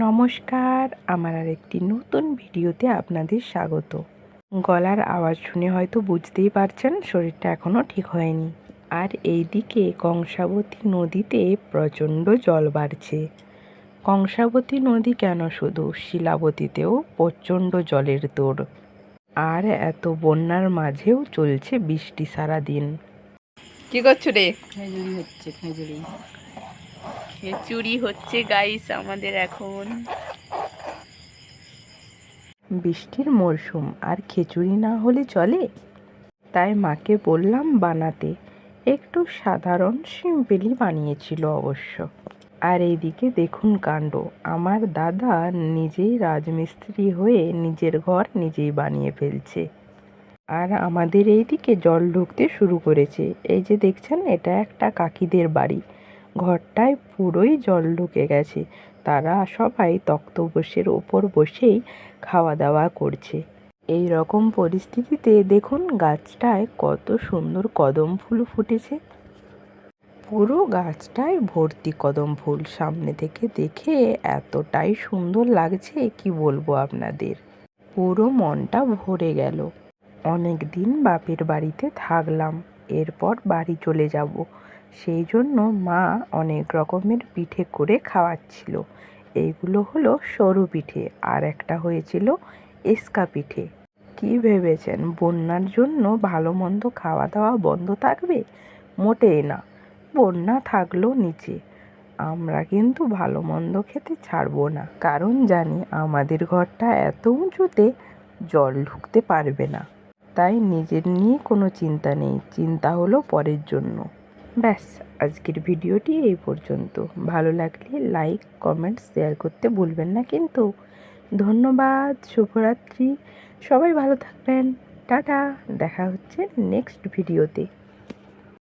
নমস্কার আমার আর একটি নতুন ভিডিওতে আপনাদের স্বাগত। গলার আওয়াজ শুনে হয়তো বুঝতেই পারছেন শরীরটা এখনও ঠিক হয়নি। আর এইদিকে কংসাবতী নদীতে প্রচণ্ড জল বাড়ছে। কংসাবতী নদী কেন শুধু শিলাবতীতেও প্রচণ্ড জলের তোড়? আর এত বন্যার মাঝেও চলছে বৃষ্টি সারা দিন কি করছ রে? খেজুরি হচ্ছে খেজুরি। চুরি হচ্ছে গাইস আমাদের এখন। বৃষ্টির মরশুম, আর খিচুড়ি না হলে চলে? তাই মাকে বললাম বানাতে। একটু সাধারণ সিম্পলি বানিয়েছিল অবশ্য। আর এইদিকে দেখুন কাণ্ড, আমার দাদা নিজেই রাজমিস্ত্রি হয়ে নিজের ঘর নিজেই বানিয়ে ফেলছে। আর আমাদের এইদিকে জল ঢুকতে শুরু করেছে। এই যে দেখছেন, এটা একটা কাকিদের বাড়ি। ঘরটায় পুরোই জল ঢুকে গেছে। তারা সবাই তক্তপোষের ওপর বসেই খাওয়া দাওয়া করছে। এই রকম পরিস্থিতিতে দেখুন গাছটায় কত সুন্দর কদম ফুল ফুটেছে। পুরো গাছটায় ভর্তি কদম ফুল সামনে থেকে দেখে এতটাই সুন্দর লাগছে কি বলব আপনাদের। পুরো মনটা ভরে গেল। অনেক দিন বাপের বাড়িতে থাকলাম। এরপর বাড়ি চলে যাব। সেই জন্য মা অনেক রকমের পিঠে করে খাওয়াচ্ছিল। এইগুলো হলো সরু পিঠে আর একটা হয়েছিল এসকা পিঠে। কি ভেবেছেন, বন্যার জন্য ভালো মন্দ খাওয়া দাওয়া বন্ধ থাকবে? মোটেই না, বন্যা থাকল নিচে। আমরা কিন্তু ভালো মন্দ খেতে ছাড়বো না, কারণ জানি আমাদের ঘরটা এত উঁচুতে জল ঢুকতে পারবে না। তাই নিজের নিয়ে কোনো চিন্তা নেই। চিন্তা হলো পরের জন্য। ব্যাস, আজকের ভিডিওটি এই পর্যন্ত। ভালো লাগলে লাইক কমেন্ট শেয়ার করতে ভুলবেন না কিন্তু। ধন্যবাদ, শুভরাত্রি। সবাই ভালো থাকবেন। টাটা, দেখা হচ্ছে নেক্সট ভিডিওতে